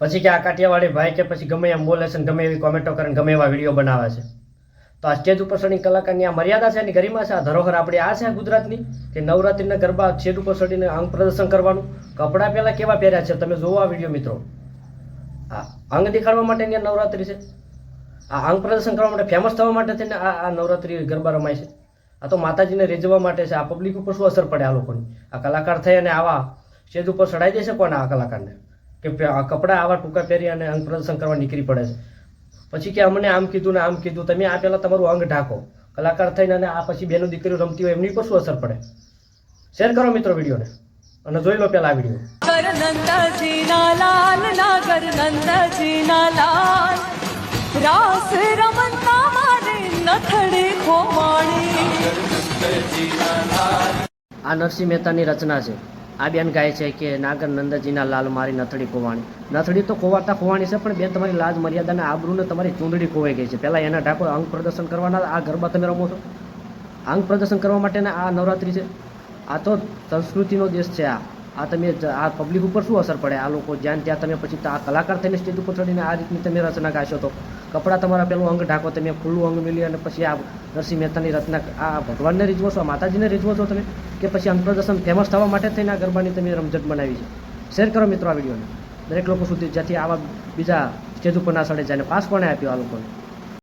પછી કે આ કાઠિયાવાડી ભાઈ કે પછી ગમે એમ બોલે છે ને ગમે એવી કોમેન્ટો કરે ગમે એવા વીડિયો બનાવે છે. તો આ સ્ટેજ ઉપર ચડીને કલાકારની આ મર્યાદા છે એની ગરિમા છે? આ ધરોહર આપણી આ છે ગુજરાતની? કે નવરાત્રિના ગરબા સ્ટેજ ઉપર ચડીને અંગ પ્રદર્શન કરવાનું? કપડાં પહેલાં કેવા પહેર્યા છે? તમે જોવો આ વીડિયો મિત્રો. આ અંગ દેખાડવા માટેની અહીંયા નવરાત્રિ છે. આ અંગ પ્રદર્શન કરવા માટે ફેમસ થવા માટે થઈને આ આ નવરાત્રિ ગરબા રમાય છે. આ તો માતાજીને રીઝવવા માટે છે. આ પબ્લિક ઉપર શું અસર પડે આ લોકોની? આ કલાકાર થઈ અને આવા સ્ટેજ ઉપર ચડાઈ દેશે કોને આ કલાકારને? કે આ કપડાં આવા ટૂંકા પહેરી અને અંગ પ્રદર્શન કરવા નીકળી પડે છે. પછી કે અમને આમ કીધું ને આમ કીધું તમે આ પહેલાં તમારું અંગ ઢાંકો. કલાકાર થઈને અને આ પછી બેનું દીકરીઓ રમતી હોય એમની પર શું અસર પડે? શેર કરો મિત્રો વિડીયોને. અને જોઈ લો પહેલા આ વીડિયો. રાસ રમતા મારે નથડી ખોવાણી આ નરસિંહ મહેતાની રચના છે. આ બેન ગાય છે કે નાગર નંદજીના લાલ મારી નથડી કોવાણી નથડી તો કોવાતા કોવાણી છે, પણ બેન તમારી લાજ, મર્યાદાને આબરૂને તમારી ચૂંદડી કોવાઈ ગઈ છે. પહેલાં એના ઢાકો અંગ પ્રદર્શન કરવાના, આ ગરબા તમે રમો છો? અંગ પ્રદર્શન કરવા માટેના આ નવરાત્રિ છે? આ તો સંસ્કૃતિનો દેશ છે આ. આ તમે આ પબ્લિક ઉપર શું અસર પડે? આ લોકો જ્યાં ત્યાં તમે પછી આ કલાકાર થઈને સ્ટેજ ઉપર ચડીને આ રીતની તમે રચના ગાશો તો? કપડાં તમારા પેલું અંગ ઢાંકો, તમે ખુલ્લું અંગ મિલી અને પછી આ નરસિંહ મહેતાની રચના, આ ભગવાનને રીઝવો છો માતાજીને રીઝવો છો તમે, કે પછી અંગ પ્રદર્શન ફેમસ થવા માટે થઈને આ ગરબાની તમે રમઝટ બનાવી છે. શેર કરો મિત્રો આ વિડીયોને. દરેક લોકો સુધી જ્યાંથી આવા બીજા સ્ટેજ ઉપર ના સડે જાય પાસ કોણે આપ્યો આ લોકોને